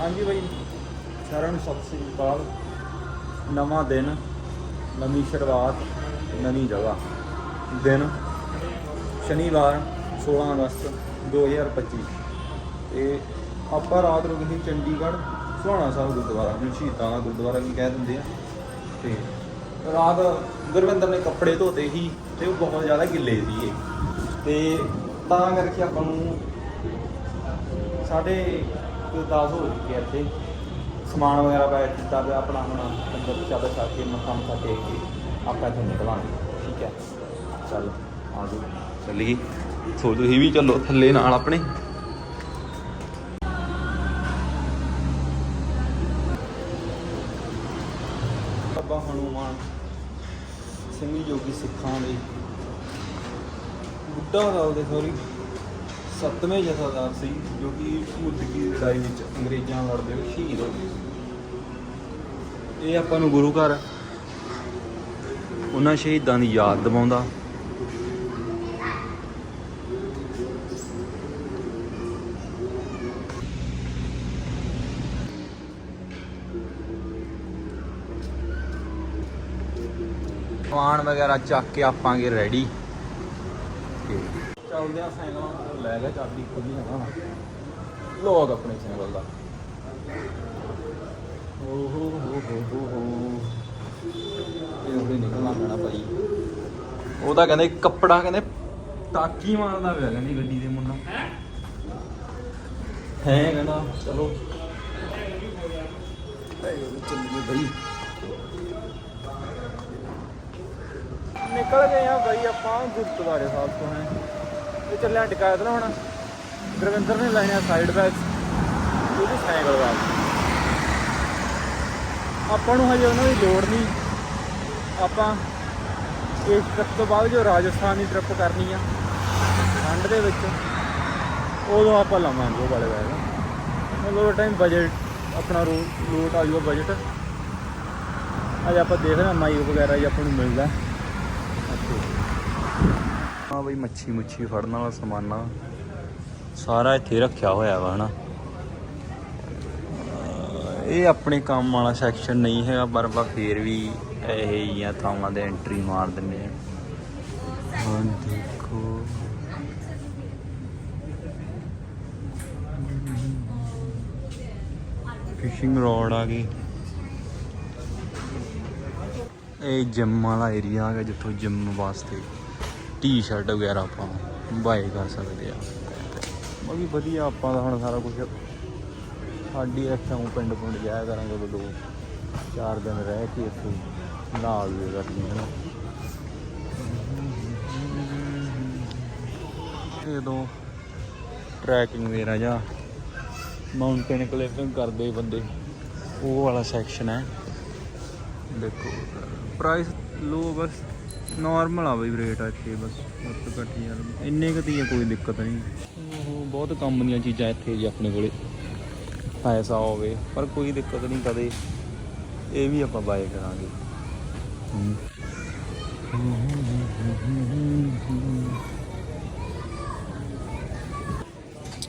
ਹਾਂਜੀ ਬਾਈ। ਸਾਰਿਆਂ ਨੂੰ ਸਤਿ ਸ੍ਰੀ ਅਕਾਲ। ਨਵਾਂ ਦਿਨ, ਨਵੀਂ ਸ਼ੁਰੂਆਤ, ਨਵੀਂ ਜਗ੍ਹਾ। ਦਿਨ ਸ਼ਨੀਵਾਰ 16 ਅਗਸਤ 2025 ਤੇ ਆਪਾਂ ਰਾਤ ਰੁਕੇ ਸੀ ਚੰਡੀਗੜ੍ਹ, ਸੁਹਾਣਾ ਸਾਹਿਬ ਗੁਰਦੁਆਰਾ ਨੂੰ ਸ਼ਹੀਦਾਂ ਦਾ ਗੁਰਦੁਆਰਾ ਵੀ ਕਹਿ ਦਿੰਦੇ ਆ। ਤੇ ਰਾਤ ਗੁਰਵਿੰਦਰ ਨੇ ਕੱਪੜੇ ਧੋਤੇ ਸੀ ਤੇ ਉਹ ਬਹੁਤ ਜ਼ਿਆਦਾ ਗਿੱਲੇ ਸੀਗੇ। ਤੇ ਤਾਂ ਕਰਕੇ ਆਪਾਂ ਨੂੰ ਸਾਡੇ 10 ਹੋ ਚੁੱਕੇ ਆ ਇੱਥੇ। ਸਮਾਨ ਵਗੈਰਾ ਪੈਕ ਕੀਤਾ ਤੇ ਆਪਣਾ ਹੁਣ ਅੰਦਰ ਚਾਦਰ ਛਾ ਕੇ ਮੱਥਾ ਮੱਥਾ ਟੇਕ ਕੇ ਆਪਾਂ ਇੱਥੋਂ ਨਿਕਲਾਂਗੇ। ਠੀਕ ਹੈ? ਚੱਲ ਆ ਜਾਓ। ਚੱਲੀਏ। ਸੋ ਤੁਸੀਂ ਵੀ ਚੱਲੋ ਥੱਲੇ ਨਾਲ ਆਪਣੇ। ਬਾਬਾ ਹਨੂਮਾਨ ਸਿੰਘ ਜੋਗੀ ਸਿੱਖਾਂ ਦੇ। ਬੁੱਢਾ ਦੇ ਸੋਰੀ ਸੱਤਵੇਂ ਜਥੇਦਾਰ ਸੀ ਜੋ ਕਿ ਮੁੱਦਕੀ ਦੀ ਲੜਾਈ ਵਿੱਚ ਅੰਗਰੇਜ਼ਾਂ ਨਾਲ ਲੜਦੇ ਹੋਏ ਸ਼ਹੀਦ ਹੋ ਗਏ ਇਹ ਆਪਾਂ ਨੂੰ ਗੁਰੂ ਘਰ ਉਹਨਾਂ ਸ਼ਹੀਦਾਂ ਦੀ ਯਾਦ ਦਿਵਾਉਂਦਾ। ਸਮਾਨ ਵਗੈਰਾ ਚੱਕ ਕੇ ਆਪਾਂਗੇ ਰੈਡੀ ਚੱਲਦੇ ਆ ਸਾਈਕਲਾਂ ਤੋਂ ਲੈ ਚਾਬੀ ਖੁੱਲੀ ਨਾ ਲੋਕ ਆਪਣੇ ਸਾਈਕਲ ਦਾ। ਓ ਹੋ ਹੋ ਹੋ ਹੋ। ਇਹ ਉਹਦੇ ਨਿਕਲਣਾ ਪੈਣਾ ਭਾਈ। ਉਹ ਤਾਂ ਕਹਿੰਦੇ ਕੱਪੜਾ ਕਹਿੰਦੇ ਟਾਕੀ ਮਾਰਦਾ ਪਿਆ ਕਹਿੰਦੀ ਗੱਡੀ ਦੇ ਮੁੰਡਾ। ਹੈ ਕਹਿੰਦਾ, ਚਲੋ। ਚੱਲੀਏ ਭਾਈ ਨਿਕਲ ਗਏ ਆ ਬਾਈ ਆਪਾਂ ਗੁਰਦੁਆਰੇ ਸਾਹਿਬ ਤੋਂ। ਹੈ ਇਹ ਚੱਲਿਆ ਟਿਕਾਇਤ ਨਾ ਹੁਣ। ਗੁਰਵਿੰਦਰ ਨੇ ਲੈਣਿਆ ਸਾਈਡ ਬੈਗ ਉਹਦੀ ਸਾਈਕਲ ਵਾਸਤੇ ਆਪਾਂ ਨੂੰ ਹਜੇ ਉਹਨਾਂ ਦੀ ਲੋੜ ਨਹੀਂ। ਆਪਾਂ ਇਸ ਟ੍ਰਿਪ ਤੋਂ ਬਾਅਦ ਜੋ ਰਾਜਸਥਾਨ ਦੀ ਟ੍ਰਿਪ ਕਰਨੀ ਆ, ਠੰਡ ਦੇ ਵਿੱਚ, ਉਦੋਂ ਆਪਾਂ ਲਵਾਂਗੇ ਉਹ ਵਾਲੇ ਬੈਗ ਮਤਲਬ ਟਾਈਮ ਬਜਟ ਆਪਣਾ ਰੋ, ਲੋਟ ਆ ਜੂਗਾ ਬਜਟ ਅੱਜ ਆਪਾਂ ਦੇਖਦੇ ਹਾਂ ਮਾਈਕ ਵਗੈਰਾ ਜੀ ਆਪਾਂ ਨੂੰ ਮਿਲਦਾ। ਹਾਂ ਬਈ ਮੱਛੀ ਮੁੱਛੀ ਫੜਨ ਵਾਲਾ ਸਮਾਨਾ ਸਾਰਾ ਇੱਥੇ ਰੱਖਿਆ ਹੋਇਆ ਵਾ ਹਨਾ? ਇਹ ਆਪਣੇ ਕੰਮ ਵਾਲਾ ਸੈਕਸ਼ਨ ਨਹੀਂ ਹੈਗਾ ਪਰ ਆਪਾਂ ਫੇਰ ਵੀ ਇਹ ਜੀਆਂ ਥਾਵਾਂ ਤੇ ਐਂਟਰੀ ਮਾਰ ਦਿੰਨੇ ਆ। ਹਾਂ ਦੇਖੋ। ਫਿਸ਼ਿੰਗ ਰੋਡ ਆ ਗਈ। ਇਹ ਜਿਮ ਵਾਲਾ ਏਰੀਆ ਆ ਗਿਆ ਜਿੱਥੋਂ ਜਿਮ ਵਾਸਤੇ। ਟੀ-ਸ਼ਰਟ ਵਗੈਰਾ ਆਪਾਂ ਬਾਏ ਕਰ ਸਕਦੇ ਆ। ਬਾਕੀ ਵਧੀਆ ਆਪਾਂ ਦਾ ਹੁਣ ਸਾਰਾ ਕੁਝ ਸਾਡੀ ਇੱਥੇ ਊਂ ਪਿੰਡ ਪੁੰਡ ਜਾਇਆ ਕਰਾਂਗੇ ਉਦੋਂ ਦੋ ਚਾਰ ਦਿਨ ਰਹਿ ਕੇ ਇੱਥੇ ਨਾਲ ਵੀ ਕਰਨੀ ਹੈ ਨਾ ਜਦੋਂ ਟਰੈਕਿੰਗ ਵਗੈਰਾ ਜਾਂ ਮਾਊਂਟੇਨ ਕਲਿੰਬਿੰਗ ਕਰਦੇ ਬੰਦੇ। ਉਹ ਵਾਲਾ ਸੈਕਸ਼ਨ ਹੈ। ਦੇਖੋ ਪ੍ਰਾਈਸ ਲੋ ਬਸ ਨਾਰਮਲ ਆ ਬਈ ਰੇਟ ਇੱਥੇ, ਬਸ ਬਹੁਤ ਘੱਟ ਯਾਰ ਇੰਨੇ ਕੁ ਦੀ ਕੋਈ ਦਿੱਕਤ ਨਹੀਂ। ਉਹ ਬਹੁਤ ਕੰਮ ਦੀਆਂ ਚੀਜ਼ਾਂ ਇੱਥੇ ਜੀ ਆਪਣੇ ਕੋਲੇ। ਪੈਸਾ ਹੋਵੇ, ਪਰ ਕੋਈ ਦਿੱਕਤ ਨਹੀਂ ਕਦੇ। ਇਹ ਵੀ ਆਪਾਂ ਬਾਏ ਕਰਾਂਗੇ।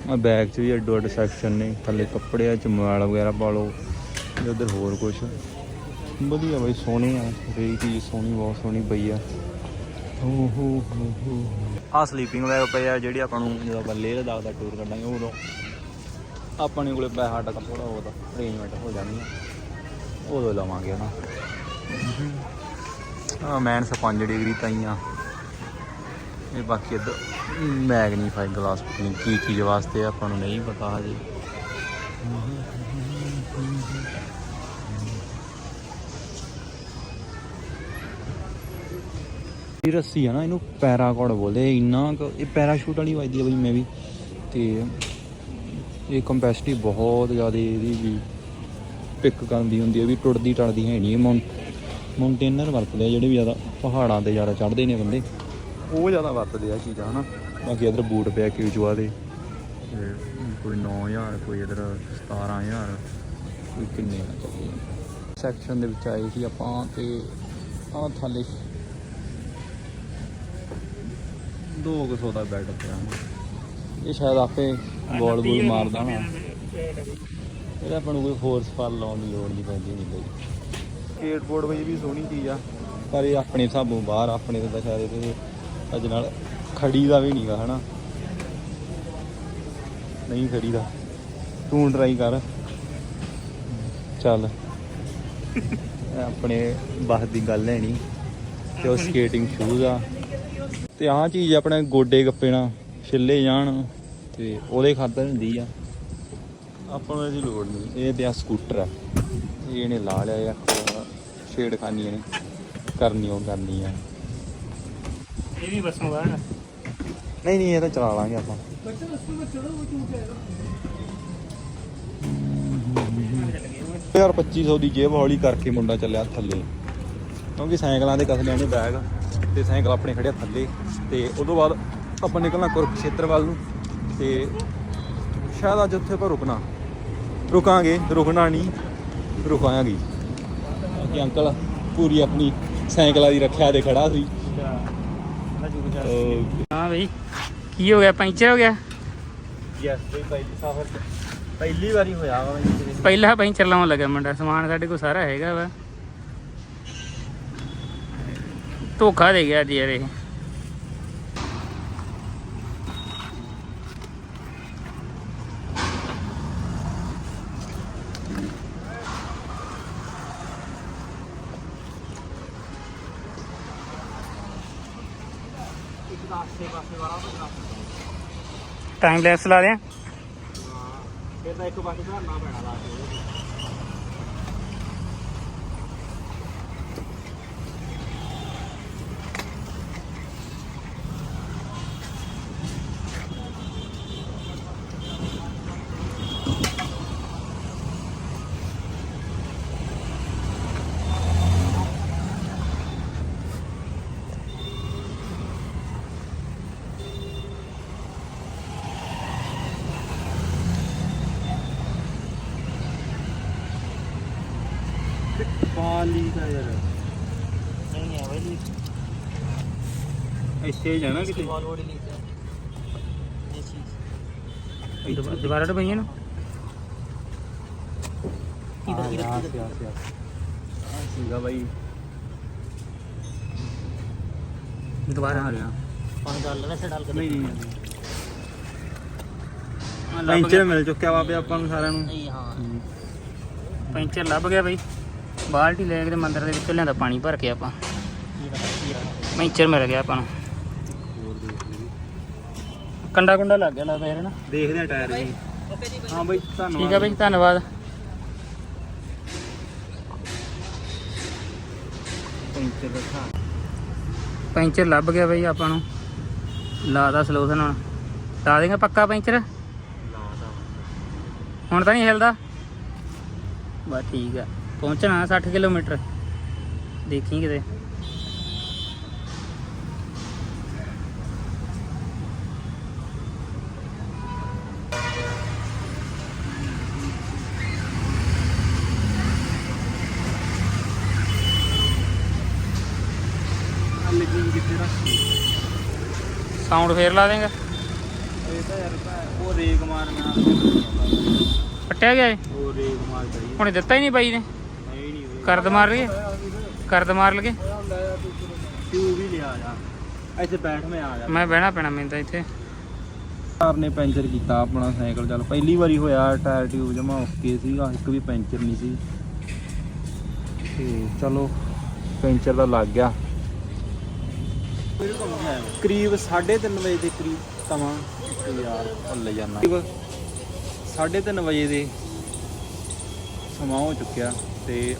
ਆ ਬੈਗ 'ਚ ਵੀ ਅੱਡੋ ਅੱਡ ਸੈਕਸ਼ਨ ਨੇ। ਥੱਲੇ ਕੱਪੜੇ ਚ ਮੋਬਾਈਲ ਵਗੈਰਾ ਪਾ ਲਓ, ਜਾਂ ਉਧਰ ਹੋਰ ਕੁਝ ਵਧੀਆ ਬਈ, ਸੋਹਣੀ ਆ। ਹਰੇਕ ਚੀਜ਼ ਸੋਹਣੀ, ਬਹੁਤ ਸੋਹਣੀ ਪਈ ਆ। ਹੋ ਹੋ ਹੋ ਹੋ। ਆ ਸਲੀਪਿੰਗ ਬੈਗ ਪਏ ਆ, ਜਿਹੜੀ ਆਪਾਂ ਨੂੰ ਜਦੋਂ ਆਪਾਂ ਲੇਹ ਲਦਾਖ ਦਾ ਟੂਰ ਕੱਢਾਂਗੇ ਉਦੋਂ। ਆਪਣੇ ਕੋਲੇ ਪੈਸਾ ਟਕਾ ਥੋੜਾ ਬਹੁਤਾ ਅਰੇਂਜਮੈਂਟ ਹੋ ਜਾਣੀ ਆ। ਉਦੋਂ ਲਵਾਂਗੇ ਨਾ ਆ ਮੈਨਸ 5 ਡਿਗਰੀ ਤਾਈਂ ਆ ਇਹ ਬਾਕੀ ਇੱਧਰ ਮੈਗਨੀਫਾਈ ਗਲਾਸ ਪਤਾ ਨਹੀਂ ਕੀ ਚੀਜ਼ ਵਾਸਤੇ ਆਪਾਂ ਨੂੰ ਨਹੀਂ ਪਤਾ ਹਜੇ। ਇਹ ਰੱਸੀ ਆ ਨਾ ਇਹਨੂੰ ਪੈਰਾਕੋਡ ਬੋਲਦੇ ਆ। ਇੰਨਾ ਇਹ ਪੈਰਾਸ਼ੂਟ ਵਾਲੀ ਵੱਜਦੀ ਆ ਬਈ ਮੈਂ ਵੀ। ਤੇ ਇਹ ਕੰਪੈਸਿਟੀ ਬਹੁਤ ਜ਼ਿਆਦਾ ਇਹਦੀ ਵੀ ਪਿਕ ਕਰਦੀ ਹੁੰਦੀ ਹੈ ਵੀ ਟੁੱਟਦੀ ਟੜਦੀ ਹੈ ਨਹੀਂ ਇਹ ਮਾਊਂਟੇਨਰ ਵਰਤਦੇ ਆ ਜਿਹੜੇ ਵੀ ਜ਼ਿਆਦਾ ਪਹਾੜਾਂ ਤੇ ਜ਼ਿਆਦਾ ਚੜ੍ਹਦੇ ਨੇ ਬੰਦੇ। ਉਹ ਜ਼ਿਆਦਾ ਵਰਤਦੇ ਆ ਚੀਜ਼ਾਂ ਹਨਾ। ਬਾਕੀ ਇਧਰ ਬੂਟ ਪਿਆ ਕਿਊਚੂਆ ਦੇ। ਕੋਈ 9000 ਕੋਈ ਇਧਰ 17000 ਕੋਈ ਕਿੰਨੇ ਆ? ਸੈਕਸ਼ਨ ਦੇ ਵਿੱਚ ਆਏ ਸੀ ਆਪਾਂ ਤੇ ਆਹ ਥੱਲੇ 200 ਦਾ ਬੈਡ ਪਿਆ ਇਹ ਸ਼ਾਇਦ ਆਪੇ ਬੋਲ ਬੋਲ ਮਾਰਦਾ ਨਾ ਇਹਦਾ ਆਪਾਂ ਨੂੰ ਕੋਈ ਫੋਰਸ ਫਾਲ ਲਾਉਣ ਦੀ ਲੋੜ ਨਹੀਂ ਪੈਂਦੀ ਨਹੀਂ ਬਈ ਸਕੇਟਬੋਰਡ ਬਈ ਵੀ ਸੋਹਣੀ ਚੀਜ਼ ਆ। ਪਰ ਇਹ ਆਪਣੇ ਹਿਸਾਬੋਂ ਬਾਹਰ ਆਪਣੇ ਤੇ ਤਾਂ ਸ਼ਾਇਦ ਇਹ ਅੱਜ ਨਾਲ ਖੜੀ ਦਾ ਵੀ ਨਹੀਂਗਾ ਹਨਾ। ਨਹੀਂ ਖੜੀ ਦਾ। ਤੂੰ ਟਰਾਈ ਕਰ। ਚੱਲ। ਇਹ ਆਪਣੇ ਬਸ ਦੀ ਗੱਲ ਹੈ ਨਹੀਂ ਤੇ ਉਹ ਸਕੇਟਿੰਗ ਸ਼ੂਜ਼ ਆ। ਤੇ ਆਹ ਚੀਜ਼ ਆਪਣੇ ਗੋਡੇ ਗੱਪੇ ਨਾਲ ਛਿੱਲੇ ਜਾਣ ਤੇ ਉਹਦੇ ਖਾਤਰ ਹੁੰਦੀ ਆ। ਆਪਾਂ ਨੂੰ ਇਹਦੀ ਲੋੜ ਨਹੀਂ। ਇਹ ਤੇ ਆ ਸਕੂਟਰ ਆ। ਇਹ ਇਹਨੇ ਲਾ ਲਿਆ ਆ ਛੇੜਖਾਨੀ ਇਹਨੇ ਕਰਨੀ ਉਹ ਕਰਨੀ ਆ ਇਹ ਵੀ ਬਸੋਂ ਬਾਹਰ ਨਹੀਂ ਨਹੀਂ ਇਹ ਤਾਂ ਚਲਾ ਲਾਂਗੇ ਆਪਾਂ। ਯਾਰ 2500 ਦੀ ਜੇਬ ਹੌਲੀ ਕਰਕੇ ਮੁੰਡਾ ਚੱਲਿਆ ਥੱਲੇ। ਕਿਉਂਕਿ ਸਾਈਕਲਾਂ ਦੇ ਕਸਲਿਆਂ ਨੇ ਬੈਗ ਤੇ ਸਾਈਕਲ ਆਪਣੇ ਖੜਿਆ ਥੱਲੇ ਤੇ ਉਦੋਂ ਬਾਅਦ ਆਪਾਂ ਨਿਕਲਣਾ ਕੁਰਕਸ਼ੇਤਰ ਵੱਲ ਨੂੰ ਤੇ ਸ਼ਾਇਦ ਅੱਜ ਉੱਥੇ ਆਪਾਂ ਰੁਕਣਾ। ਰੁਕਾਂਗੇ ਰੁਕਣਾ ਨਹੀਂ ਰੁਕਾਂਗੇ। ਕਿ ਅੰਕਲ ਪੂਰੀ ਆਪਣੀ ਸਾਈਕਲਾਂ ਦੀ ਰੱਖਿਆ ਤੇ ਖੜਾ ਸੀ। ਹਾਂ ਬਈ ਕੀ ਹੋ ਗਿਆ? ਪੈਂਚਰ ਹੋ ਗਿਆ? ਯੈਸ ਬਈ ਪਹਿਲੀ ਸਫ਼ਰ ਚ ਪਹਿਲੀ ਵਾਰੀ ਹੋਇਆ ਵਾ ਪਹਿਲਾ ਪੈਂਚਰ ਲਾਉਣ ਲੱਗਾ ਮੁੰਡਾ ਸਮਾਨ ਸਾਡੇ ਕੋਲ ਸਾਰਾ ਹੈਗਾ ਵਾ। ਧੋਖਾ ਦੇ ਗਿਆ ਜੀ ਯਾਰ ਇਹ। ਟਾਈਮ ਲੈਪਸ ਲਾ ਦਿਆਂ ਫਿਰ ਤਾਂ ਇੱਕ ਪਾਸੇ ਧਰਨਾ ਪੈਣਾ ਲਾ ਕੇ। ਇੱਥੇ ਜਾਣਾ ਕਿਤੇ? ਬਾਲ ਬੋਡੀ ਲਈ ਇਹ ਚੀਜ਼। ਦੁਬਾਰਾ ਡਬਾਈਆਂ ਨਾ? ਇਧਰ ਇਧਰ ਇਧਰ ਸੀਗਾ ਬਾਈ। ਦੁਬਾਰਾ ਆ ਰਿਹਾ। ਪਾਣੀ ਡਾਲ ਵੈਸੇ ਡਾਲ ਕੇ ਨਹੀਂ ਨਹੀਂ ਪੈਂਚਰ ਮਿਲ ਚੁੱਕਿਆ ਵਾਪੇ ਆਪਾਂ ਨੂੰ ਸਾਰਿਆਂ ਨੂੰ। ਨਹੀਂ ਹਾਂ। ਪੈਂਚਰ ਲੱਭ ਗਿਆ ਬਾਈ। ਬਾਲਟੀ ਲੈ ਕੇ ਮੰਦਰ ਦੇ ਵਿੱਚੋਂ ਲਿਆਂਦਾ ਪਾਣੀ ਭਰ ਕੇ ਆਪਾਂ। ਪੈਂਚਰ ਮਿਲ ਗਿਆ ਆਪਾਂ ਨੂੰ। ਕੰਡਾ ਕੁੰਡਾ ਲੱਗ ਗਿਆ ਲੱਗਦਾ ਯਾਰ ਨਾ? ਦੇਖਦੇ ਆ ਟਾਇਰ ਜੀ। ਹਾਂ ਬਾਈ ਧੰਨਵਾਦ। ਠੀਕ ਆ ਬਈ ਧੰਨਵਾਦ। ਪੈਂਚਰ ਰੱਖਾ ਪੈਂਚਰ ਲੱਭ ਗਿਆ ਬਈ ਆਪਾਂ ਨੂੰ। ਲਾਦਾ ਸਲੋਸਨ ਹੁਣ। ਲਾ ਦੇਗਾ ਪੱਕਾ ਪੈਂਚਰ? ਹੁਣ ਤਾਂ ਨਹੀਂ ਹਿਲਦਾ? ਬਸ ਠੀਕ ਆ। ਪਹੁੰਚਣਾ 60 ਕਿਲੋਮੀਟਰ। ਦੇਖੀ ਕਿਤੇ। ਸਾਊਂਡ ਫੇਰ ਲਾ ਦੇਗਾ। ਇਹ ਤਾਂ ਯਾਰ ਭੈ- ਉਹ ਰੇਗ ਮਾਰਨਾ ਪੱਟਿਆ ਗਿਆ ਏ ਉਹ ਰੇਗ ਮਾਰ ਕਰੀ ਹੁਣ ਦਿੱਤਾ ਹੀ ਨਹੀਂ ਬਾਈ ਨੇ। ਨਹੀਂ ਨਹੀਂ ਹੋਏ ਕਰਦ ਮਾਰ ਲਈਏ? ਕਰਦ ਮਾਰ ਲਈਏ? ਤੂੰ ਵੀ ਲਿਆ ਜਾ। ਇੱਥੇ ਬੈਠ ਮੈਂ ਆ ਜਾ। ਮੈਂ ਬਹਿਣਾ ਪੈਣਾ ਮੈਨੂੰ ਤਾਂ ਇੱਥੇ। ਕਾਰ ਨੇ ਪੈਂਚਰ ਕੀਤਾ ਆਪਣਾ ਸਾਈਕਲ ਚੱਲ ਪਹਿਲੀ ਵਾਰੀ ਹੋਇਆ ਟਾਇਰ ਟਿਊਬ ਜਮਾ ਓਕੇ ਸੀਗਾ ਇੱਕ ਵੀ ਪੈਂਚਰ ਨਹੀਂ ਸੀ। ਤੇ ਚਲੋ ਪੈਂਚਰ ਦਾ ਲੱਗ ਗਿਆ। ਕਰੀਬ 3:30 ਵਜੇ ਦੇ ਕਰੀਬ ਤਵਾਂ ਤੇ ਯਾਰ ਭੁੱਲ ਜਾਣਾ ਕਰੀਬ 3:30 ਵਜੇ ਦੇ ਸਮਾਂ ਹੋ ਚੁੱਕਿਆ ਤੇ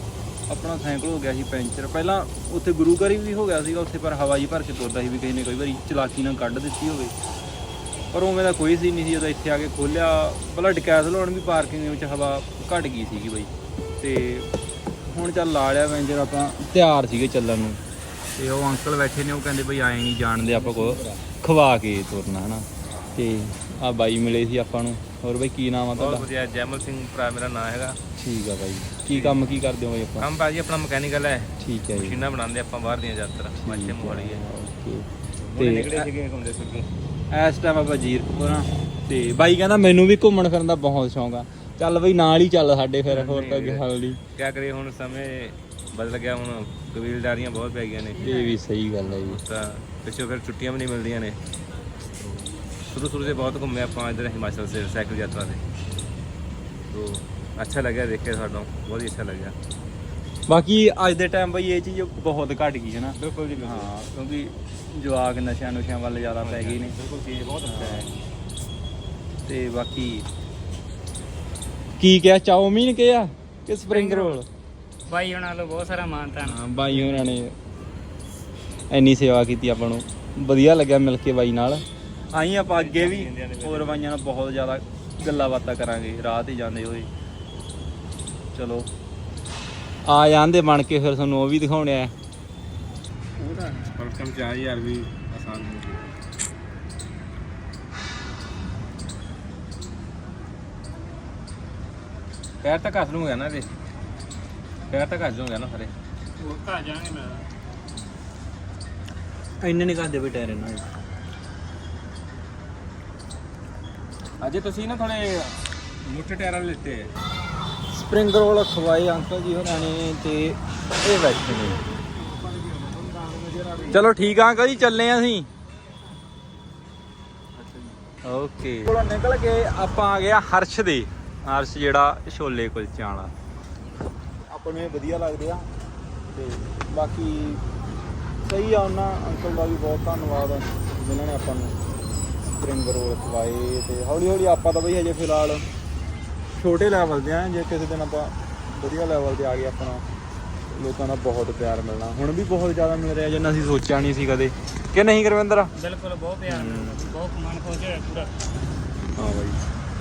ਆਪਣਾ ਸਾਈਕਲ ਹੋ ਗਿਆ ਸੀ ਪੈਂਚਰ। ਪਹਿਲਾਂ ਉੱਥੇ ਗੁਰੂ ਘਰ ਵੀ ਹੋ ਗਿਆ ਸੀਗਾ, ਉੱਥੇ ਪਰ ਹਵਾ ਜੀ ਭਰ ਕੇ ਤੁਰਦਾ ਸੀ ਵੀ ਕਿਸੇ ਨੇ ਕਈ ਵਾਰੀ ਚਲਾਕੀ ਨਾਲ ਕੱਢ ਦਿੱਤੀ ਹੋਵੇ। ਪਰ ਉਵੇਂ ਦਾ ਕੋਈ ਸੀ ਨਹੀਂ ਸੀ, ਜਦੋਂ ਇੱਥੇ ਆ ਕੇ ਖੋਲਿਆ ਪਹਿਲਾਂ ਡਿਕੈਸਲ ਹੁਣ ਵੀ ਪਾਰਕਿੰਗ ਵਿੱਚ ਹਵਾ ਘਟ ਗਈ ਸੀਗੀ ਬਈ। ਤੇ ਹੁਣ ਚੱਲ ਲਾ ਲਿਆ ਪੈਂਚਰ ਆਪਾਂ, ਤਿਆਰ ਸੀਗੇ ਚੱਲਣ ਨੂੰ। ਤੇ ਉਹ ਅੰਕਲ ਬੈਠੇ ਨੇ ਉਹ ਕਹਿੰਦੇ ਬਈ ਆਏ ਨਹੀਂ ਜਾਣਦੇ ਆਪਾਂ ਕੋ ਖਵਾ ਕੇ ਤੁਰਨਾ ਹਨਾ। ਤੇ ਆ ਬਾਈ ਮਿਲੇ ਸੀ ਆਪਾਂ ਨੂੰ। ਹੋਰ ਬਈ ਕੀ ਨਾਮ ਆ ਬਹੁਤ ਤੁਹਾਡਾ? ਵਧੀਆ ਜੈਮਲ ਸਿੰਘ ਭਰਾ ਮੇਰਾ ਨਾਮ ਹੈਗਾ। ਠੀਕ ਆ ਬਾਈ। ਕੀ ਕੰਮ ਕੀ ਕਰਦੇ ਹੋ ਬਈ ਆਪਾਂ? ਕੰਮ ਭਾਜੀ ਆਪਣਾ ਮਕੈਨੀਕਲ ਹੈ। ਠੀਕ ਹੈ ਜੀ। ਮਸ਼ੀਨਾਂ ਬਣਾਉਂਦੇ ਆਪਾਂ ਬਾਹਰ ਦੀਆਂ ਜ਼ਿਆਦਾਤਰ ਮਾਛੇ ਮੋਹਾਲੀ ਹੈ। ਓਕੇ। ਤੇ ਤੇ ਨਿਕਲੇ ਸੀਗੇ ਘੁੰਮਦੇ ਫਿਰਦੇ। ਇਸ ਟਾਈਮ ਆਪਾਂ ਜੀਰਕਪੁਰ ਆ। ਤੇ ਬਾਈ ਕਹਿੰਦਾ ਮੈਨੂੰ ਵੀ ਘੁੰਮਣ ਫਿਰਨ ਦਾ ਬਹੁਤ ਸ਼ੌਂਕ ਆ। ਚੱਲ ਬਈ ਨਾਲ ਹੀ ਚੱਲ ਸਾਡੇ ਫਿਰ ਹੋਰ ਤਾਂ ਅੱਗੇ ਹੱਲ ਨਹੀਂ ਕਿਆ ਕਰੀਏ ਹੁਣ ਸਮੇਂ ਬਦਲ ਗਿਆ ਹੁਣ ਕਬੀਲਦਾਰੀਆਂ ਬਹੁਤ ਪੈ ਗਈਆਂ ਨੇ। ਇਹ ਵੀ ਸਹੀ ਗੱਲ ਹੈ ਜੀ। ਤਾਂ ਪਿੱਛੋਂ ਫਿਰ ਛੁੱਟੀਆਂ ਵੀ ਨਹੀਂ ਮਿਲਦੀਆਂ ਨੇ। ਸ਼ੁਰੂ ਸ਼ੁਰੂ ਸੇ ਬਹੁਤ ਘੁੰਮੇ ਆਪਾਂ ਇਧਰ ਹਿਮਾਚਲ ਸੇ ਸਾਈਕਲ ਯਾਤਰਾ ਤੇ। ਤੋ ਅੱਛਾ ਲੱਗਿਆ ਦੇਖ ਕੇ ਤੁਹਾਨੂੰ ਬਹੁਤ ਹੀ ਅੱਛਾ ਲੱਗਿਆ। ਬਾਕੀ ਅੱਜ ਦੇ ਟਾਈਮ ਬਈ ਇਹ ਚੀਜ਼ ਬਹੁਤ ਘਟ ਗਈ ਹੈ ਨਾ। ਬਿਲਕੁਲ ਜੀ ਹਾਂ ਕਿਉਂਕਿ ਜਵਾਕ ਨਸ਼ਿਆਂ ਨੁਸ਼ਿਆਂ ਵੱਲ ਜ਼ਿਆਦਾ ਪੈ ਗਈ ਨੇ। ਬਿਲਕੁਲ ਚੀਜ਼ ਬਹੁਤ ਅੱਛਾ ਹੈ। ਤੇ ਬਾਕੀ ਕੀ ਕਿਹਾ ਚਾਉਮੀਨ ਕਿਹਾ ਕਿ ਸਪਰਿੰਗ ਰੋਲ ਬਾਈ ਉਹਨਾਂ ਨੂੰ ਬਹੁਤ ਸਾਰਾ ਮਾਣ ਤਾਣ। ਹਾਂ ਬਾਈ ਉਹਨਾਂ ਨੇ ਇੰਨੀ ਸੇਵਾ ਕੀਤੀ ਆਪਾਂ ਨੂੰ। ਵਧੀਆ ਲੱਗਿਆ ਮਿਲ ਕੇ ਬਾਈ ਨਾਲ। ਆਈ ਆਪਾਂ ਅੱਗੇ ਵੀ ਹੋਰ ਬਾਈਆਂ ਨਾਲ ਬਹੁਤ ਜ਼ਿਆਦਾ ਗੱਲਾਂ ਬਾਤਾਂ ਕਰਾਂਗੇ ਰਾਹ ਤੇ ਜਾਂਦੇ ਹੋਏ। ਚਲੋ। ਆ ਜਾਂਦੇ ਬਣ ਕੇ ਫਿਰ ਤੁਹਾਨੂੰ ਉਹ ਵੀ ਦਿਖਾਉਣੇ ਆ। ਉਹਦਾ ਪਰਸਨ ਯਾਰ ਵੀ ਆਸਾਨ ਹੋ ਗਿਆ। ਪੈਰ ਤਾਂ ਘਸ ਲੂਗਾ ਨਾ ਇਹਦੇ। ਪੈਰ ਤਾਂ ਘੱਜ ਹੋਗੇ ਨਾ ਸਾਰੇ। ਹੋਰ ਘਾ ਜਾਾਂਗੇ ਮੈਂ। ਇੰਨੇ ਨਹੀਂ ਕਰਦੇ ਵੀ ਟਾਇਰ ਇਹਨਾਂ ਦੇ। ਤੁਸੀਂ ਨਾ ਥੋੜੇ ਮੋਟੇ ਟਾਇਰਾਂ ਲਿੱਤੇ। ਸਪ੍ਰਿੰਗ ਰੋਲ ਖਵਾਏ ਅੰਕਲ ਜੀ ਹੋਰਾਂ ਨੇ ਤੇ ਇਹ ਵੈਸਟ ਨੇ। ਚਲੋ ਠੀਕ ਆ ਅੰਕਲ ਜੀ ਚੱਲੇ ਆ ਅਸੀਂ। ਓਕੇ। ਕੋਲੋਂ ਨਿਕਲ ਕੇ ਆਪਾਂ ਆ ਗਏ ਹਰਸ਼ ਦੇ। ਹਰਸ਼ ਜਿਹੜਾ ਛੋਲੇ ਕੁਲਚਿਆਂ ਵਾਲਾ। ਆਪਾਂ ਨੂੰ ਇਹ ਵਧੀਆ ਲੱਗਦੇ ਆ। ਤੇ ਬਾਕੀ ਸਹੀ ਆ ਉਹਨਾਂ ਅੰਕਲ ਦਾ ਵੀ ਬਹੁਤ ਧੰਨਵਾਦ ਜਿਨ੍ਹਾਂ ਨੇ ਆਪਾਂ ਨੂੰ ਸਪਰਿੰਗ ਰੋਲ ਖਵਾਏ ਤੇ ਹੌਲੀ ਹੌਲੀ ਆਪਾਂ ਤਾਂ ਬਈ ਹਜੇ ਫਿਲਹਾਲ ਛੋਟੇ ਲੈਵਲ ਤੇ ਆ ਜੇ ਕਿਸੇ ਦਿਨ ਆਪਾਂ ਵਧੀਆ ਲੈਵਲ ਤੇ ਆ ਗਏ ਆਪਣਾ ਲੋਕਾਂ ਦਾ ਬਹੁਤ ਪਿਆਰ ਮਿਲਣਾ। ਹੁਣ ਵੀ ਬਹੁਤ ਜ਼ਿਆਦਾ ਮਿਲ ਰਿਹਾ ਜਿੰਨਾ ਅਸੀਂ ਸੋਚਿਆ ਨਹੀਂ ਸੀ ਕਦੇ। ਕਿ ਨਹੀਂ ਗੁਰਵਿੰਦਰ? ਬਿਲਕੁਲ ਬਹੁਤ ਪਿਆਰ ਮਿਲਦਾ ਬਹੁਤ ਮਨ ਖੁਸ਼ ਹੋਇਆ ਪੂਰਾ। ਹਾਂ ਬਾਈ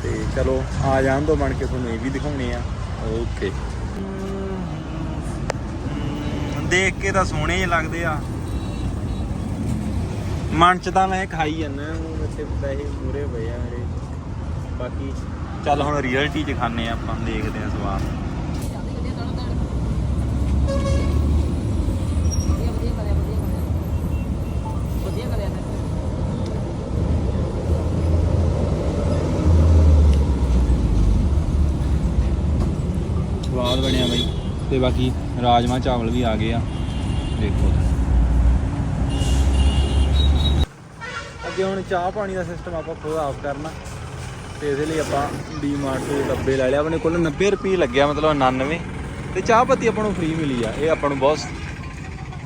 ਤੇ ਚਲੋ ਆ ਜਾਣ ਦੋ ਬਣ ਕੇ ਤੁਹਾਨੂੰ ਇਹ ਵੀ ਦਿਖਾਉਣੇ ਆ। ਓਕੇ। ਦੇਖ ਕੇ ਤਾਂ ਸੋਹਣੇ ਜਿਹੇ ਲੱਗਦੇ ਆ। ਮਨ ਚ ਤਾਂ ਮੈਂ ਖਾਈ ਜਾਂਦਾ ਉਹ ਇੱਥੇ ਪੈਸੇ ਮੂਰੇ ਪਏ ਆ ਮੇਰੇ। ਬਾਕੀ ਚੱਲ ਹੁਣ ਰੀਅਲਟੀ ਚ ਖਾਣੇ ਆ ਆਪਾਂ, ਦੇਖਦੇ ਆ ਸਵਾਦ। ਸਵਾਦ ਬਣਿਆ ਬਾਈ। ਤੇ ਬਾਕੀ ਰਾਜਮਾ ਚਾਵਲ ਵੀ ਆ ਗਏ ਆ। ਦੇਖੋ। ਅੱਗੇ ਹੁਣ ਚਾਹ ਪਾਣੀ ਦਾ ਸਿਸਟਮ ਆਪਾਂ ਖੁਦ ਆਪ ਕਰਨਾ। ਤੇ ਇਹਦੇ ਲਈ ਆਪਾਂ ਡੀਮਾਰਟ ਤੋਂ ਡੱਬੇ ਲੈ ਲਿਆ ਆਪਣੇ ਕੋਲ 90 ਰੁਪਏ ਲੱਗਿਆ, ਮਤਲਬ 99 ਤੇ ਚਾਹ ਪੱਤੀ ਆਪਾਂ ਨੂੰ ਫ੍ਰੀ ਮਿਲੀ ਆ। ਇਹ ਆਪਾਂ ਨੂੰ ਬਹੁਤ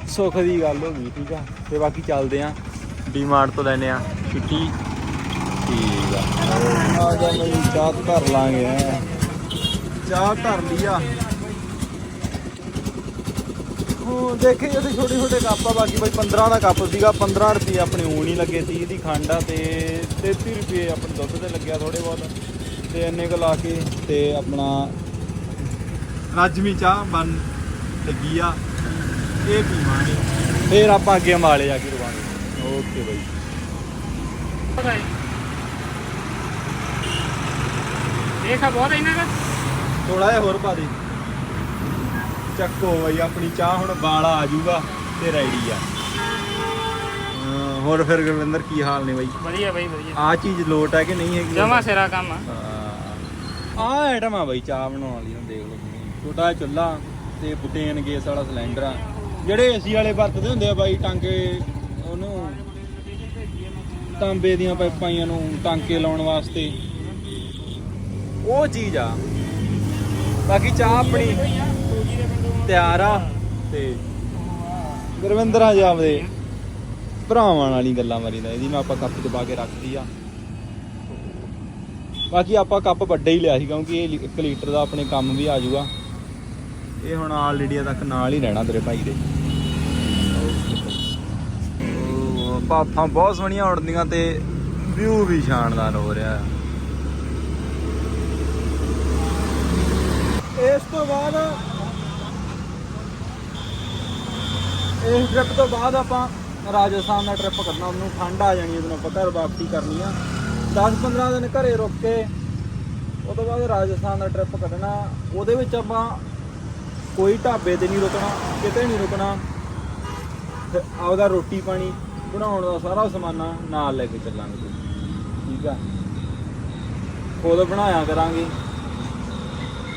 ਸੁੱਖ ਦੀ ਗੱਲ ਹੋ ਗਈ, ਠੀਕ ਆ? ਤੇ ਬਾਕੀ ਚੱਲਦੇ ਆ। ਡੀਮਾਰਟ ਤੋਂ ਲੈਨੇ ਆ ਛੁੱਟੀ ਠੀਕ ਆ। ਆ ਜਾ ਮੇਰੀ ਚਾਹ ਧਰ ਲਾਂਗੇ। ਚਾਹ ਧਰ ਲਈ ਆ। ਉਹ ਦੇਖੇ ਜਿਹੜੇ ਛੋਟੇ ਛੋਟੇ ਕੱਪ ਆ ਬਾਕੀ ਬਾਈ 15 ਦਾ ਕੱਪ ਸੀਗਾ 15 ਰੁਪਏ ਆਪਣੇ ਊਣ ਹੀ ਲੱਗੇ 30 ਦੀ ਖੰਡ ਆ ਤੇ 33 ਰੁਪਏ ਆਪਣੇ ਦੁੱਧ ਤੇ ਲੱਗਿਆ ਥੋੜੇ ਬਹੁਤ ਤੇ ਇੰਨੇ ਕੁ ਲਾ ਕੇ ਤੇ ਆਪਣਾ ਰਾਜਮੀ ਚਾਹ ਬਣ ਲੱਗੀ ਆ ਇਹ ਪੀਵਾਂਗੇ। ਫੇਰ ਆਪਾਂ ਅੱਗੇ ਅੰਬਾਲੇ ਜਾ ਕੇ ਰਵਾਂਗੇ। Okay bye. ਦੇਖਾ ਬਹੁਤ ਇਹਨਾਂ ਦਾ। ਥੋੜਾ ਜਿਹਾ ਹੋਰ ਪਾ ਦੇ। ਚੱਕੋ ਬਈ ਆਪਣੀ ਚਾਹ ਹੁਣ ਬਾਲਾ ਆ ਜਾਊਗਾ ਤੇ ਰੈਡੀ ਆ। ਹਾਂ, ਹੋਰ ਫਿਰ ਗੁਰਵਿੰਦਰ ਕੀ ਹਾਲ ਨੇ ਬਾਈ? ਵਧੀਆ ਬਾਈ ਵਧੀਆ। ਆ ਚੀਜ਼ ਲੋਟ ਹੈ ਕਿ ਨਹੀਂ ਹੈਗੀ? ਜਮਾ ਸਿਰਾ ਕੰਮ ਆ। ਆ ਆਈਟਮ ਆ ਬਾਈ ਚਾਹ ਬਣਾਉਣ ਵਾਲੀ ਹੁਣ ਦੇਖ ਲਓ ਤੁਸੀਂ। ਛੋਟਾ ਜਿਹਾ ਚੁੱਲ੍ਹਾ ਤੇ ਬੁਟੇਨ ਗੈਸ ਵਾਲਾ ਸਿਲੰਡਰ ਆ। ਜਿਹੜੇ ਏਸੀ ਵਾਲੇ ਵਰਤਦੇ ਹੁੰਦੇ ਆ ਬਾਈ ਟਾਂਕੇ ਉਹਨੂੰ ਤਾਂਬੇ ਦੀਆਂ ਪਾਈਪਾਂ ਨੂੰ ਟਾਂਕੇ ਲਾਉਣ ਵਾਸਤੇ। ਉਹ ਚੀਜ਼ ਆ। ਬਾਕੀ ਚਾਹ ਆਪਣੀ ਤਿਆਰ ਆ ਤੇ ਗੁਰਵਿੰਦਰ ਆ ਜਾਵਦੇ ਭਰਾਵਾਂ ਵਾਲੀ ਗੱਲਾਂ ਮਾਰੀਦਾ, ਇਹਦੀ ਮੈਂ ਆਪਾਂ ਕੱਪ 'ਚ ਪਾ ਕੇ ਰੱਖਦੀ ਆ। ਬਾਕੀ ਆਪਾਂ ਕੱਪ ਵੱਡਾ ਹੀ ਲਿਆ ਸੀ, ਕਿਉਂਕਿ ਇਹ 1 ਲੀਟਰ ਦਾ ਆਪਣੇ ਕੰਮ ਵੀ ਆ ਜਾਊਗਾ। ਇਹ ਹੁਣ ਆਲਰੇਡੀ ਤੱਕ ਨਾਲ ਹੀ ਰਹਿਣਾ ਤੇਰੇ ਭਾਈ ਦੇ। ਪਾਪਾਂ ਬਹੁਤ ਸੋਹਣੀਆਂ ਉੜਦੀਆਂ ਤੇ ਵਿਊ ਵੀ ਸ਼ਾਨਦਾਰ ਹੋ ਰਿਹਾ। ਇਸ ਤੋਂ ਬਾਅਦ ਇਸ ਟ੍ਰਿਪ ਤੋਂ ਬਾਅਦ ਆਪਾਂ ਰਾਜਸਥਾਨ ਦਾ ਟ੍ਰਿਪ ਕਰਨਾ, ਉਹਨੂੰ ਠੰਡ ਆ ਜਾਣੀ ਉਹਨੂੰ ਆਪਾਂ ਘਰ ਵਾਪਸੀ ਕਰਨੀ ਆ। 10-15 ਦਿਨ ਘਰੇ ਰੁਕ ਕੇ ਉਹ ਤੋਂ ਬਾਅਦ ਰਾਜਸਥਾਨ ਦਾ ਟ੍ਰਿਪ ਕੱਢਣਾ, ਉਹਦੇ ਵਿੱਚ ਆਪਾਂ ਕੋਈ ਢਾਬੇ ਤੇ ਨਹੀਂ ਰੁਕਣਾ, ਕਿਤੇ ਨਹੀਂ ਰੁਕਣਾ। ਆਪਦਾ ਰੋਟੀ ਪਾਣੀ ਬਣਾਉਣ ਦਾ ਸਾਰਾ ਸਮਾਨਾ ਨਾਲ ਲੈ ਕੇ ਚੱਲਾਂਗੇ ਠੀਕ ਆ? ਖੁਦ ਬਣਾਇਆ ਕਰਾਂਗੇ।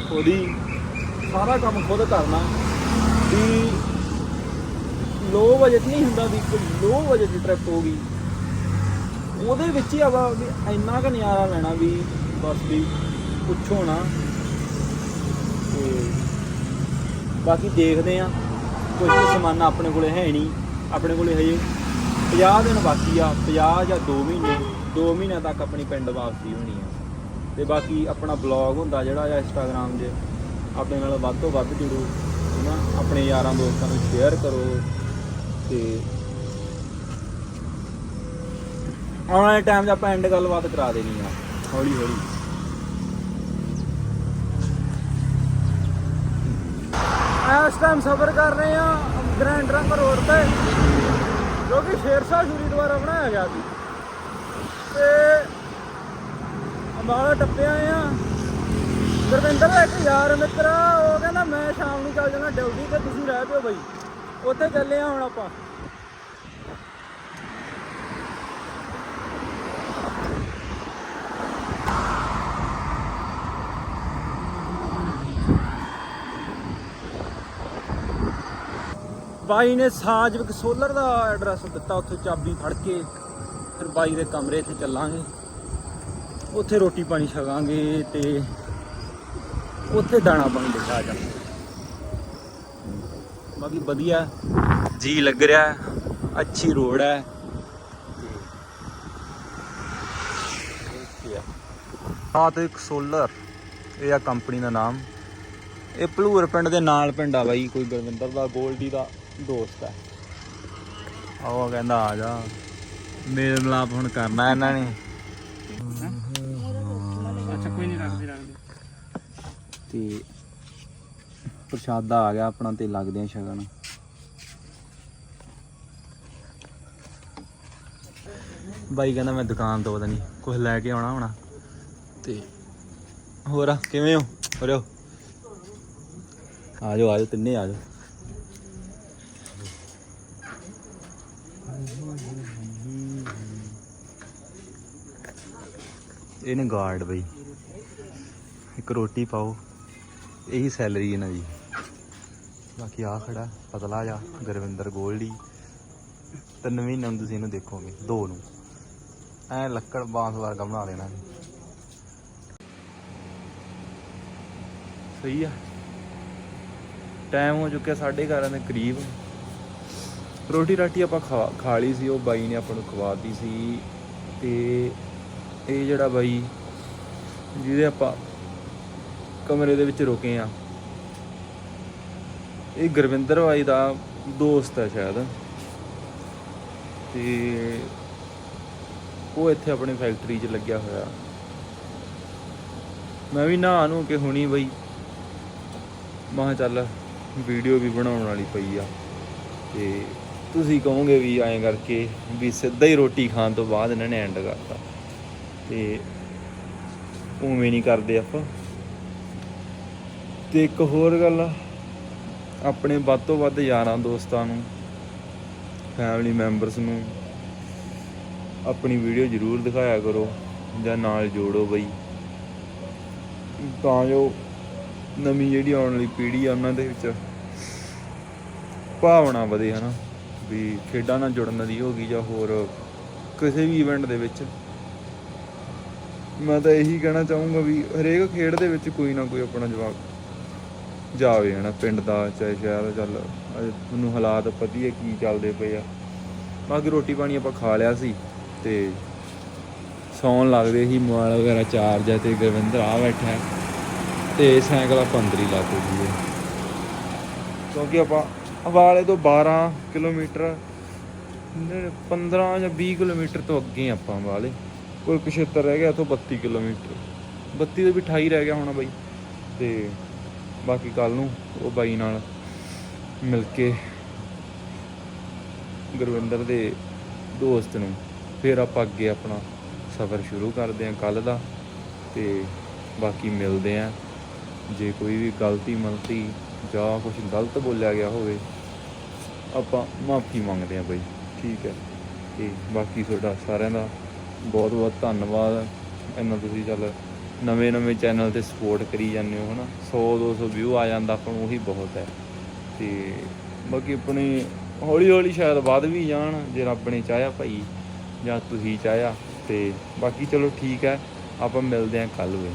ਖੁਦ ਹੀ ਸਾਰਾ ਕੰਮ ਖੁਦ ਕਰਨਾ। ਵੀ ਲੋ ਬਜਟ ਨਹੀਂ ਹੁੰਦਾ ਵੀ ਕੋਈ ਲੋ ਬਜਟ ਦੀ ਟ੍ਰਿਪ ਹੋ ਗਈ। ਉਹਦੇ ਵਿੱਚ ਹੀ ਆਵਾ ਵੀ ਇੰਨਾ ਕੁ ਨਜ਼ਾਰਾ ਲੈਣਾ ਵੀ ਬਸ ਵੀ ਪੁੱਛੋ ਨਾ। ਤੇ ਬਾਕੀ ਦੇਖਦੇ ਆ ਕੁਝ ਕੁ ਸਮਾਨ ਆਪਣੇ ਕੋਲੇ ਹੈ ਨਹੀਂ। ਆਪਣੇ ਕੋਲੇ ਹਜੇ 50 ਦਿਨ ਬਾਕੀ ਆ 50 ਜਾਂ 2 ਮਹੀਨੇ 2 ਮਹੀਨਿਆਂ ਤੱਕ ਆਪਣੀ ਪਿੰਡ ਵਾਪਸੀ ਹੋਣੀ ਆ। ਤੇ ਬਾਕੀ ਆਪਣਾ ਬਲੌਗ ਹੁੰਦਾ ਜਿਹੜਾ ਆ ਇੰਸਟਾਗ੍ਰam 'ਤੇ, ਆਪਣੇ ਨਾਲ ਵੱਧ ਤੋਂ ਵੱਧ ਜੁੜੋ। ਹੈਨਾ ਆਪਣੇ ਯਾਰਾਂ ਦੋਸਤਾਂ ਨੂੰ ਸ਼ੇਅਰ ਕਰੋ। ਤੇ ਆਉਣ ਵਾਲੇ ਟਾਈਮ 'ਚ ਆਪਾਂ ਐਂਡ ਗੱਲਬਾਤ ਕਰਾ ਦੇਣੀ ਆ। ਹੌਲੀ ਹੌਲੀ। ਇਸ ਟਾਈਮ ਸਫ਼ਰ ਕਰ ਰਹੇ ਆ ਗ੍ਰੈਂਡ ਰੰਗ ਰੋਡ ਤੇ ਜੋ ਕਿ ਸ਼ੇਰਸ਼ਾਹ ਸ਼ੂਰੀ ਦੁਆਰਾ ਬਣਾਇਆ ਗਿਆ ਸੀ। ਤੇ ਅੰਬਾਲਾ ਟੱਪਿਆ ਆ। ਗੁਰਵਿੰਦਰ ਦਾ ਇੱਕ ਯਾਰ ਮਿੱਤਰ ਉਹ ਕਹਿੰਦਾ ਮੈਂ ਸ਼ਾਮ ਨੂੰ ਚੱਲ ਜਾਣਾ ਡਿਊਟੀ ਤੇ ਤੁਸੀਂ ਰਹਿ ਪਿਓ ਬਈ। ਉੱਥੇ ਚੱਲੇ ਆ ਹੁਣ ਆਪਾਂ। ਬਾਈ ਨੇ ਸਾਜਵਿਕ ਸੋਲਰ ਦਾ ਐਡਰੈਸ ਦਿੱਤਾ, ਉੱਥੇ ਚਾਬੀ ਫੜ ਕੇ। ਫਿਰ ਬਾਈ ਦੇ ਕਮਰੇ 'ਤੇ ਚੱਲਾਂਗੇ। ਉੱਥੇ ਰੋਟੀ ਪਾਣੀ ਛਕਾਂਗੇ ਤੇ ਉੱਥੇ ਦਾਣਾ ਪਾਣੀ ਲਿਖਾ ਜਾ ਬਾਕੀ ਵਧੀਆ ਜੀ ਲੱਗ ਰਿਹਾ ਅੱਛੀ ਰੋਡ ਹੈ। ਹਾਂ ਤੇ ਇੱਕ ਸੋਲਰ ਇਹ ਆ ਕੰਪਨੀ ਦਾ ਨਾਮ। ਇਹ ਭਲੂਰ ਪਿੰਡ ਦੇ ਨਾਲ ਪਿੰਡ ਆ ਬਾਈ ਕੋਈ ਗੁਰਵਿੰਦਰ ਦਾ ਗੋਲਡੀ ਦਾ ਦੋਸਤ ਹੈ ਆਹ ਕਹਿੰਦਾ ਆ ਜਾ। ਮੇਲ ਮਿਲਾਪ ਹੁਣ ਕਰਨਾ ਇਹਨਾਂ ਨੇ। ਅੱਛਾ ਕੋਈ ਨਹੀਂ ਰੱਖਦੇ ਰੱਖਦੇ। ਤੇ ਪ੍ਰਸ਼ਾਦਾ ਆ ਗਿਆ ਆਪਣਾ ਤੇ ਲੱਗਦੇ ਆ ਸ਼ਗਨ। ਬਾਈ ਕਹਿੰਦਾ ਮੈਂ ਦੁਕਾਨ ਤੋਂ ਪਤਾ ਨਹੀਂ ਕੁਝ ਲੈ ਕੇ ਆਉਣਾ ਹੋਣਾ। ਤੇ ਹੋਰ ਆ, ਕਿਵੇਂ ਹੋ? ਹੋਰਿਓ ਆ ਜਾਓ ਆ ਜਾਓ ਤਿੰਨੇ ਆ ਜਾਓ। ਇਹਨੇ ਗਾਰਡ ਬਈ। ਇੱਕ ਰੋਟੀ ਪਾਓ। ਇਹੀ ਸੈਲਰੀ ਇਹਨਾਂ ਦੀ। ਬਾਕੀ ਆ ਖੜਾ ਪਤਲਾ ਜਾ ਗੁਰਵਿੰਦਰ ਗੋਲਡੀ। ਤਿੰਨ ਮਹੀਨੇ ਨੂੰ ਤੁਸੀਂ ਇਹਨੂੰ ਦੇਖੋਗੇ, ਦੋ ਨੂੰ। ਐ ਲੱਕੜ ਬਾਂਸ ਵਰਗਾ ਬਣਾ ਲੈਣਾ ਸਹੀ ਆ। ਟਾਈਮ ਹੋ ਚੁੱਕਿਆ 11:30 ਦੇ ਕਰੀਬ। ਰੋਟੀ ਰਾਟੀ ਆਪਾਂ ਖਾ ਖਾ ਲਈ ਸੀ, ਉਹ ਬਾਈ ਨੇ ਆਪਾਂ ਨੂੰ ਖਵਾਤੀ ਸੀ। ਤੇ ਇਹ ਜਿਹੜਾ ਬਾਈ, ਜਿਹਦੇ ਆਪਾਂ ਕਮਰੇ ਦੇ ਵਿੱਚ ਰੁਕੇ ਆ। ਇਹ ਗੁਰਵਿੰਦਰ ਬਾਈ ਦਾ ਦੋਸਤ ਹੈ ਸ਼ਾਇਦ। ਤੇ ਉਹ ਇੱਥੇ ਆਪਣੀ ਫੈਕਟਰੀ 'ਚ ਲੱਗਿਆ ਹੋਇਆ। ਮੈਂ ਵੀ ਨਹਾ ਨੂੰ ਕੇ ਹੁਣੀ ਬਈ। ਮਾਹ ਚੱਲ ਵੀਡੀਓ ਵੀ ਬਣਾਉਣ ਵਾਲੀ ਪਈ ਆ। ਤੇ ਤੁਸੀਂ ਕਹੋਗੇ ਵੀ ਐਂ ਕਰਕੇ ਵੀ ਸਿੱਧਾ ਹੀ ਰੋਟੀ ਖਾਣ ਤੋਂ ਬਾਅਦ ਇਹਨਾਂ ਨੇ ਐਂਡ ਕਰਤਾ। ਤੇ ਉਵੇਂ ਨਹੀਂ ਕਰਦੇ ਆਪਾਂ। ਤੇ ਇੱਕ ਹੋਰ ਗੱਲ ਆ, ਆਪਣੇ ਵੱਧ ਤੋਂ ਵੱਧ ਯਾਰਾਂ, ਦੋਸਤਾਂ ਨੂੰ ਫੈਮਿਲੀ ਮੈਂਬਰਸ ਨੂੰ ਆਪਣੀ ਵੀਡੀਓ ਜ਼ਰੂਰ ਦਿਖਾਇਆ ਕਰੋ ਜਾਂ ਨਾਲ ਜੋੜੋ ਬਈ। ਤਾਂ ਜੋ ਨਵੀਂ ਜਿਹੜੀ ਆਉਣ ਵਾਲੀ ਪੀੜ੍ਹੀ ਆ ਉਹਨਾਂ ਦੇ ਵਿੱਚ ਭਾਵਨਾ ਵਧੇ ਹਨਾ, ਵੀ ਖੇਡਾਂ ਨਾਲ ਜੁੜਨ ਦੀ ਹੋ ਗਈ ਜਾਂ ਹੋਰ ਕਿਸੇ ਵੀ ਇਵੈਂਟ ਦੇ ਵਿੱਚ। ਮੈਂ ਤਾਂ ਇਹੀ ਕਹਿਣਾ ਚਾਹੂੰਗਾ ਵੀ ਹਰੇਕ ਖੇਡ ਦੇ ਵਿੱਚ ਕੋਈ ਨਾ ਕੋਈ ਆਪਣਾ ਜਵਾਬ ਜਾਵੇ ਹਨਾ ਪਿੰਡ ਦਾ ਚਾਹੇ ਸ਼ਹਿਰ ਦਾ ਚੱਲ। ਤੁਹਾਨੂੰ ਹਾਲਾਤ ਪਤੀ ਹੈ ਕੀ ਚੱਲਦੇ ਪਏ ਆ। ਬਾਕੀ ਰੋਟੀ ਪਾਣੀ ਆਪਾਂ ਖਾ ਲਿਆ ਸੀ ਤੇ ਸੌਣ ਲੱਗਦੇ ਸੀ ਮੋਬਾਈਲ ਵਗੈਰਾ ਚਾਰਜ ਹੈ ਤੇ ਗੁਰਵਿੰਦਰ ਆ ਬੈਠਾ ਹੈ ਤੇ ਸਾਈਕਲ ਆਪਾਂ ਅੰਦਰ ਹੀ ਲਾ ਕੇ ਜੀਏ ਕਿਉਂਕਿ ਆਪਾਂ ਹਵਾਲੇ ਤੋਂ 12 ਕਿਲੋਮੀਟਰ ਨਹੀਂ, 15 ਜਾਂ 20 ਕਿਲੋਮੀਟਰ ਤੋਂ ਅੱਗੇ ਆਪਾਂ ਵਾਲੇ ਕੋਈ ਕੁਛੇਤਰ ਰਹਿ ਗਿਆ ਤੋਂ 32 ਕਿਲੋਮੀਟਰ। 32 ਤੋਂ ਵੀ 28 ਰਹਿ ਗਿਆ ਹੋਣਾ ਬਾਈ। ਤੇ ਬਾਕੀ ਕੱਲ ਨੂੰ ਉਹ ਬਾਈ ਨਾਲ ਮਿਲ ਕੇ ਗੁਰਵਿੰਦਰ ਦੇ ਦੋਸਤ ਨੂੰ ਫਿਰ ਆਪਾਂ ਅੱਗੇ ਆਪਣਾ ਸਫ਼ਰ ਸ਼ੁਰੂ ਕਰਦੇ ਹਾਂ ਕੱਲ ਦਾ ਤੇ ਬਾਕੀ ਮਿਲਦੇ ਹਾਂ। ਜੇ ਕੋਈ ਵੀ ਗਲਤੀ ਮਲਤੀ ਜਾਂ ਕੁਝ ਗਲਤ ਬੋਲਿਆ ਗਿਆ ਹੋਵੇ, ਆਪਾਂ ਮਾਫੀ ਮੰਗਦੇ ਹਾਂ ਬਈ, ਠੀਕ ਹੈ। ਤੇ ਬਾਕੀ ਤੁਹਾਡਾ ਸਾਰਿਆਂ ਦਾ ਬਹੁਤ ਬਹੁਤ ਧੰਨਵਾਦ। ਇੰਨਾ ਤੁਸੀਂ ਚੱਲ ਨਵੇਂ ਨਵੇਂ ਚੈਨਲ ਤੇ ਸਪੋਰਟ ਕਰੀ ਜਾਂਦੇ ਹੋ, ਹਨਾ? 100 200 ਵਿਊ ਆ ਜਾਂਦਾ, ਆਪਾਂ ਨੂੰ ਉਹੀ ਬਹੁਤ ਹੈ। ਤੇ ਬਾਕੀ ਆਪਣੇ ਹੌਲੀ ਹੌਲੀ ਸ਼ਾਇਦ ਵੱਧ ਵੀ ਜਾਣ, ਜੇ ਰੱਬ ਨੇ ਚਾਹਿਆ ਭਾਈ, ਜਾਂ ਤੁਸੀਂ ਚਾਹਿਆ, ਤੇ ਬਾਕੀ ਚਲੋ ਠੀਕ ਹੈ, ਆਪਾਂ ਮਿਲਦੇ ਹਾਂ ਕੱਲ ਵੇ